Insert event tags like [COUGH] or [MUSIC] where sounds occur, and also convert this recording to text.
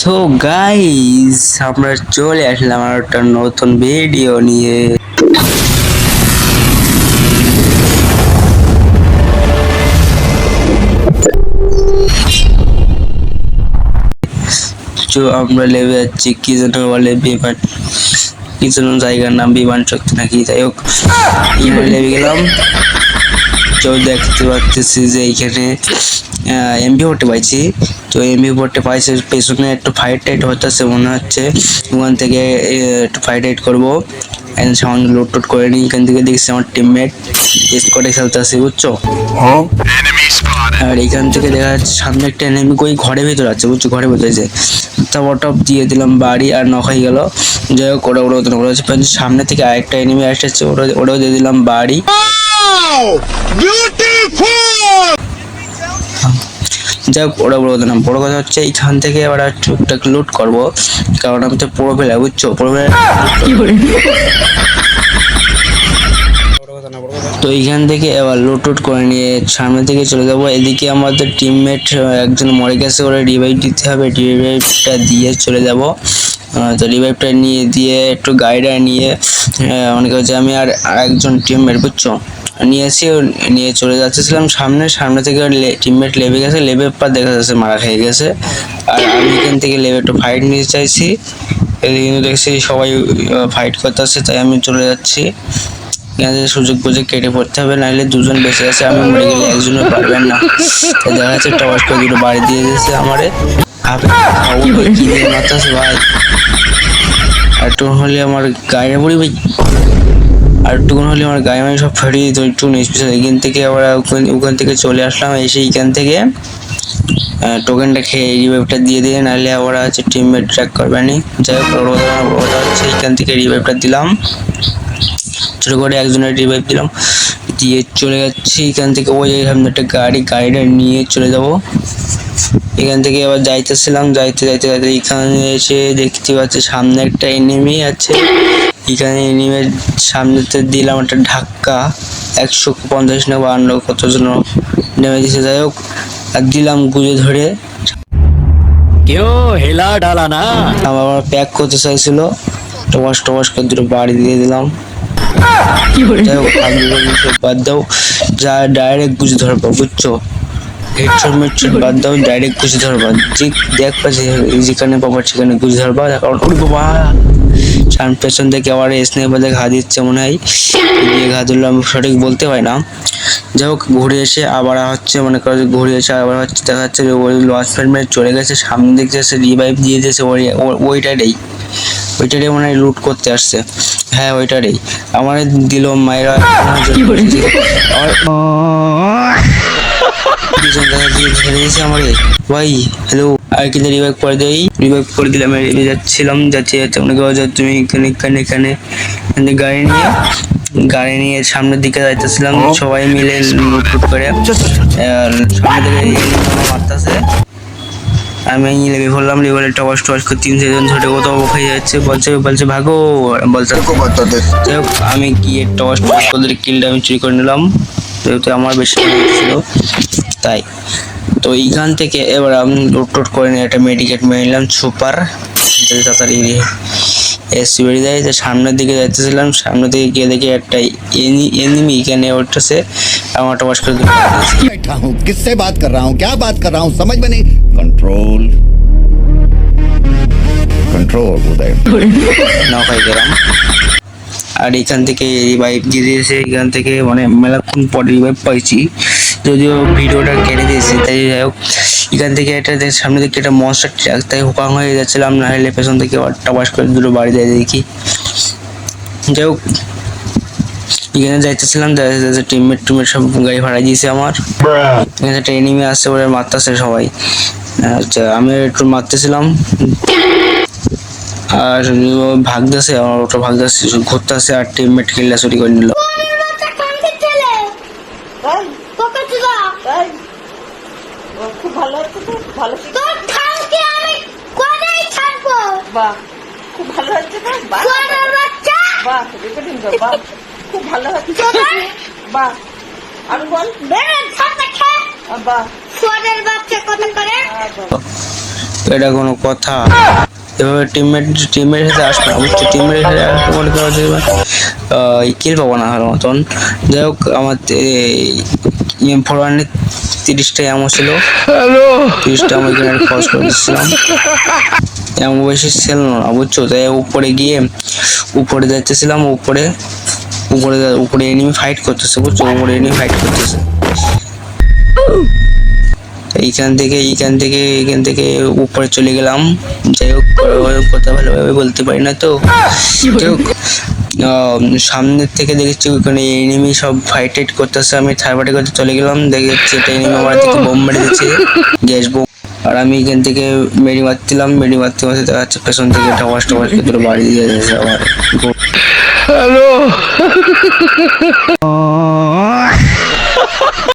So guys আমরা চলে আসলাম আর একটা নতুন ভিডিও নিয়ে। আমরা লেবে যাচ্ছি, কি যেন বলে, বিমান। কি যেন জায়গার নাম, বিমান শক্তি নাকি, যাই হোক। লেবে গেলাম। তো দেখতে পাচ্ছি যে এইখানে এমপি ফোর্টে পাইছি। তো এমপি ফোর্টে পাইছে পেছনে একটু ফাইট টাইট হতেছে মনে হচ্ছে। ওখান থেকে একটু ফাইট টাইট করব। সাউন্ড লোড টোড করে নিই এখান থেকে দেখছি আমার টিমমেট স্কোয়াডে খেলতে খেলতেছে বুঝছ? আর এখান থেকে দেখা যাচ্ছে সামনে একটা এনিমি কই ঘরের ভিতর আছে বুঝছ? ঘরের ভিতরে আছে তারপর টপ দিয়ে দিলাম বাড়ি আর নখাই গেল। যাই হোক ওরা ওরা ওরা হচ্ছে সামনে থেকে আরেকটা এনিমি আসছে ওটা ওটাও দিয়ে দিলাম বাড়ি। যাই হোক ওরা বড় কথা না। বড় কথা হচ্ছে, এইখান থেকে এবার টুকটাক লুট করব। কারণ আমি তো পুরো ফেলা বুঝছ? পুরো তো এইখান থেকে এবার লুট টুট করে নিয়ে সামনে থেকে চলে যাব। এদিকে আমাদের টিমমেট একজন মরে গেছে, ওরা রিভাইভ দিতে হবে। রিভাইভটা দিয়ে চলে যাব। তো রিভাইভটা নিয়ে দিয়ে একটু গাইডা নিয়ে মনে করছে আমি আর একজন টিমমেট বুঝছ? নিয়ে এসে নিয়ে চলে যাচ্ছিলাম সামনে। সামনে থেকে টিমমেট লেবে গেছে। লেবে পা দেখা যাচ্ছে, মারা খেয়ে গেছে। আর আমি এখান থেকে লেবে একটু ফাইট নিতে চাইছি। কিন্তু দেখছি সবাই ফাইট করতেছে, তাই আমি চলে যাচ্ছি। সুযোগ বুঝে কেটে পড়তে হবে, নাহলে দুজন বেঁচে আছে, আমি মরে গেলে একজনও পারবেন না। তো দেখা যাচ্ছে টবাস করে দুটো বাড়ি দিয়ে দিয়েছে আমারে। ভাই। একটু হলে আমার গায়ে পড়ি ভাই আর একটুকুন হলে আমার গায়ে মানে সব ফাটিয়ে দিত, একটু পিছনে এখান থেকে আবার ওখান- থেকে চলে আসলাম, এসে এখান থেকে টোকেনটা খেয়ে রিভাইভটা দিয়ে দিয়ে, নাহলে আবার হচ্ছে টিমমেট ট্র্যাক করবে নি। যাই হোক হচ্ছে এখান থেকে রিভাইভটা দিলাম। ছোট করে একজনের রিভাইভ দিলাম। দিয়ে চলে যাচ্ছি, এখান থেকে ওই সামনে একটা গাড়ি, গাড়িটা নিয়ে চলে যাব। এখান থেকে আবার যাইতেছিলাম, যাইতে যাইতে যাইতে এখানে এসে দেখতে পাচ্ছি সামনে একটা এনিমি আছে। এখানে এনিমের সামনেতে দিলাম একটা ধাক্কা একশো পঞ্চাশ না বান্ন কত জন নেমে দিছে যাই হোক আর দিলাম গুজে ধরে। কেউ হেলা ডালা না। আমার প্যাক করতে চাইছিল। টবাস টবাস করে দুটো বাড়ি দিয়ে দিলাম। বাদ দাও যা ডাইরেক্ট গুজে ধরবো বুঝছ? হেডশট মেডশট বাদ দাও ডাইরেক্ট গুজে ধরবা। যে দেখ পাচ্ছি যেখানে পাবা সেখানে গুজে ধরবা। কারণ ওর বাবা সামনে পেছন থেকে আবার স্নেপার দেখে ঘা দিচ্ছে মনে হয়। দিয়ে ঘা দিল আমি সঠিক বলতে হয় না। যাই হোক ঘুরে এসে আবার হচ্ছে মনে করো যে ঘুরে এসে আবার হচ্ছে দেখা যাচ্ছে যে ওই লস ফ্রেন্ড চলে গেছে সামনে দেখতে এসে রিভাইভ দিয়ে দিয়েছে ওই ও- ওইটারই ওইটারই মনে হয় লুট করতে আসছে। হ্যাঁ ওইটারই আমার দিল মায়েরা আমারে ভাই হ্যালো আর কিন্তু রিভাইভ করে দেই। রিভাইভ করে দিলাম আমি যাচ্ছিলাম যাচ্ছি যাচ্ছে। মনে করো তুমি এখানে এখানে এখানে গাড়ি নিয়ে গাড়ি নিয়ে সামনের দিকে যাইতেছিলাম সবাই মিলে লুটফুট করে। আর সামনে থেকে মারতেছে আমি লেগে ফেললাম লেভেলে টবাস টবাস করে তিন চারজন ধরে কোথাও খেয়ে যাচ্ছে বলছে বলছে ভাগো। বলছে যাই হোক আমি গিয়ে টবাস টবাস করে কিলটা আমি চুরি করে নিলাম। যেহেতু আমার বেশি ছিল তাই। তো এইখান থেকে এবার আমি লোট টোট করে নিয়ে একটা মেডিকেট মেরে নিলাম সুপার যাতে তাড়াতাড়ি এসি বেরিয়ে যায় যে সামনের দিকে যাইতেছিলাম সামনের দিকে গিয়ে দেখি একটা এনিমি এখানে উঠতেছে আমার টবাস করে দুটো মেরে দিয়েছে। बैठा हूँ किससे बात कर रहा हूँ क्या बात कर रहा हूँ समझ में नहीं कंट्रोल कंट्रोल उदय নখাই গেলাম আর এখান থেকে রিভাইভ দিয়ে দিয়েছে এখান থেকে মানে মেলাক্ষণ পর রিভাইভ পাইছি যদিও ভিডিওটা কেটে দিয়েছে, তাই যাই হোক, এখান থেকে একটা সামনে দিকে একটা মনস্টার ট্র্যাক তাই হুকাং হয়ে যাচ্ছিলাম, না হলে পেছন থেকে টাবাস করে দুটো বাড়ি দিয়ে দেখি। যাই হোক, এখানে যাইতেছিলাম টিমমেট টিমমেট সব গাড়ি ভাড়া দিয়েছে আমার। এখানে একটা এনিমি আসছে ওরা মারতেছে সবাই। আচ্ছা আমি একটু মারতেছিলাম। আর ভাগতেছে, আমার ওটা ভাগতেছে, ঘুরতেছে, আর টিমমেট কিল্লা চুরি করে নিল বাচ্চা কানকে ছেলে তাই পোকা চুদা তাই ও, খুব ভালো হচ্ছে ভালো তোর আমি বাহ খুব ভালো হচ্ছে তো? বাহ বাচ্চা? বাহ রেকর্ডিং তো বাহ। খুব ভালো হচ্ছে বাহ। আমি বল? বাহ। সোনার বাচ্চা কত করে। তো এটা কোনো কথা। এভাবে টিমমেট টিমমেটের সাথে আসবে না। বুঝছ টিমমেটের সাথে আসতে মনে করো যে কিল পাবো না ভালো মতন। যাই হোক আমার ফোর ওয়ানের তিরিশটা এমন ছিল। তিরিশটা আমি এখানে খরচ করে দিচ্ছিলাম এমন বেশি ছিল না বুঝছ? তাই উপরে গিয়ে উপরে যাচ্ছিলাম উপরে উপরে উপরে এনিমি ফাইট করতেছে বুঝছ? উপরে এনিমি ফাইট করতেছে। এইখান থেকে এইখান থেকে এইখান থেকে উপরে চলে গেলাম। যাই হোক কথা ভালোভাবে বলতে পারি না তো। যাই হোক সামনের থেকে দেখেছি ওখানে এনিমি সব ফাইট টাইট করতেছে। আমি থার্ড পার্টি করতে চলে গেলাম, দেখেছি এটা এনিমি আমার থেকে বোম মেরে দিচ্ছে গ্যাস বোম আর আমি এখান থেকে মেরি মারছিলাম, মেরি মারতে মারতে দেখা যাচ্ছে পেছন থেকে একটা টপাস করে বাড়ি দিয়ে যাচ্ছে আবার। [LAUGHS]